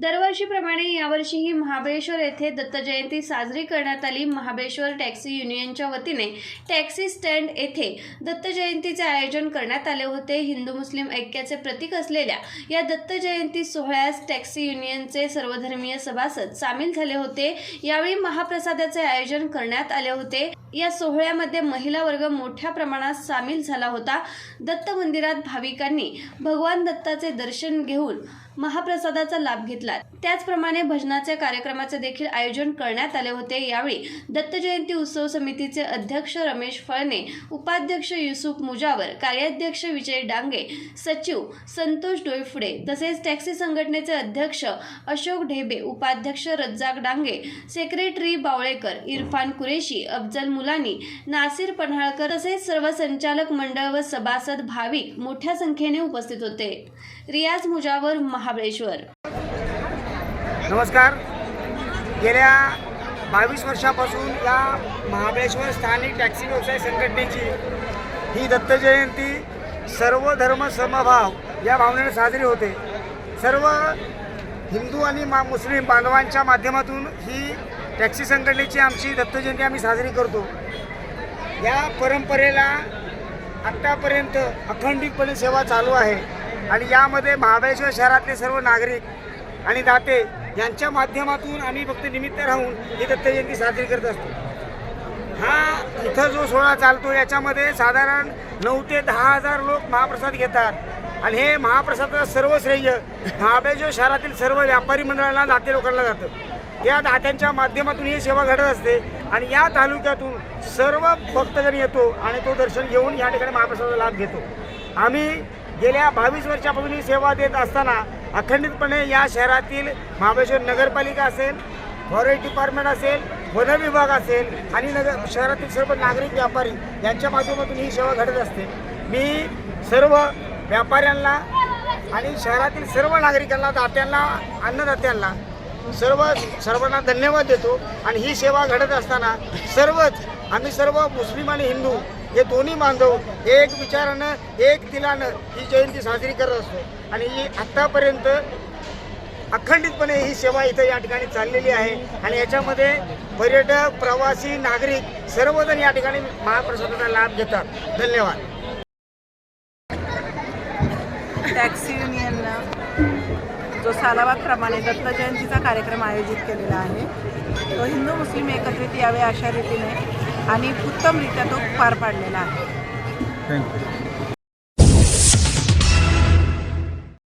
दरवर्षीप्रमाणे यावर्षीही महाबळेश्वर येथे दत्त जयंती साजरी करण्यात आली. महाबळेश्वर टॅक्सी युनियनच्या वतीने टॅक्सी स्टँड येथे दत्त जयंतीचे आयोजन करण्यात आले होते. हिंदू मुस्लिम ऐक्याचे प्रतीक असलेल्या या दत्त जयंती सोहळ्यास टॅक्सी युनियनचे सर्वधर्मीय सभासद सामील झाले होते. यावेळी महाप्रसादाचे आयोजन करण्यात आले होते. या सोहळ्यामध्ये महिला वर्ग मोठ्या प्रमाणात सामील झाला होता. दत्त मंदिरात भाविकांनी भगवान दत्ताचे दर्शन घेऊन महाप्रसादाचा लाभ घेतला त्याचप्रमाणे भजनाच्या कार्यक्रमाचे देखील आयोजन करण्यात आले होते. यावेळी दत्त जयंती उत्सव समितीचे अध्यक्ष रमेश फळणे उपाध्यक्ष युसुफ मुजावर कार्याध्यक्ष विजय डांगे सचिव संतोष डोईफुडे तसेच टॅक्सी संघटनेचे अध्यक्ष अशोक ढेबे उपाध्यक्ष रज्जाक डांगे सेक्रेटरी बावळेकर इरफान कुरेशी अफजल मुलानी नासिर पन्हाळकर तसेच सर्व संचालक मंडळ व सभासद भाविक मोठ्या संख्येने उपस्थित होते. रियाज मुजावर महा महाबळेश्वर. नमस्कार. गेल्या बावीस वर्षापासून या महाबळेश्वर स्थानिक टॅक्सी व्यवसाय संघटनेची ही दत्तजयंती सर्व धर्म समभाव या भावनेने साजरी होते. सर्व हिंदू आणि मा मुस्लिम बांधवांच्या माध्यमातून ही टॅक्सी संघटनेची आमची दत्तजयंती आम्ही साजरी करतो. या परंपरेला आत्तापर्यंत अखंडितपणे सेवा चालू आहे. आणि यामध्ये महाबळेश्वर शहरातले सर्व नागरिक आणि दाते यांच्या माध्यमातून आम्ही फक्त निमित्त राहून ही दत्तजयंती साजरी करत असतो. हा इथं जो सोहळा चालतो याच्यामध्ये साधारण नऊ ते दहा हजार लोक महाप्रसाद घेतात. आणि हे महाप्रसादाचं सर्व श्रेय महाबळेश्वर शहरातील सर्व व्यापारी मंडळांना दाते लोकांना जातं. या दात्यांच्या माध्यमातून ही सेवा घडत असते आणि या तालुक्यातून सर्व भक्तजण येतो आणि तो दर्शन घेऊन या ठिकाणी महाप्रसादाचा लाभ घेतो. आम्ही गेल्या बावीस वर्षापासून ही सेवा देत असताना अखंडितपणे या शहरातील महाबळेश्वर नगरपालिका असेल फॉरेस्ट डिपार्टमेंट असेल वन विभाग असेल आणि नगर शहरातील सर्व नागरिक व्यापारी यांच्या माध्यमातून ही सेवा घडत असते. मी सर्व व्यापाऱ्यांना आणि शहरातील सर्व नागरिकांना दात्यांना अन्नदात्यांना सर्व सर्वांना धन्यवाद देतो. आणि ही सेवा घडत असताना सर्वच आम्ही सर्व मुस्लिम आणि हिंदू हे दोन्ही बांधव एक विचारानं एक दिलानं ही जयंती साजरी करत असतो. आणि ही आत्तापर्यंत अखंडितपणे ही सेवा इथं या ठिकाणी चाललेली आहे. आणि याच्यामध्ये पर्यटक प्रवासी नागरिक सर्वजण या ठिकाणी महाप्रसादाचा लाभ घेतात. धन्यवाद. टॅक्सी युनियननं जो सालाबादप्रमाणे दत्त जयंतीचा कार्यक्रम आयोजित केलेला आहे तो हिंदू मुस्लिम एकत्रित यावे अशा रीतीने आणि उत्तमरित्या तो पार पाडलेला आहे. थँक्यू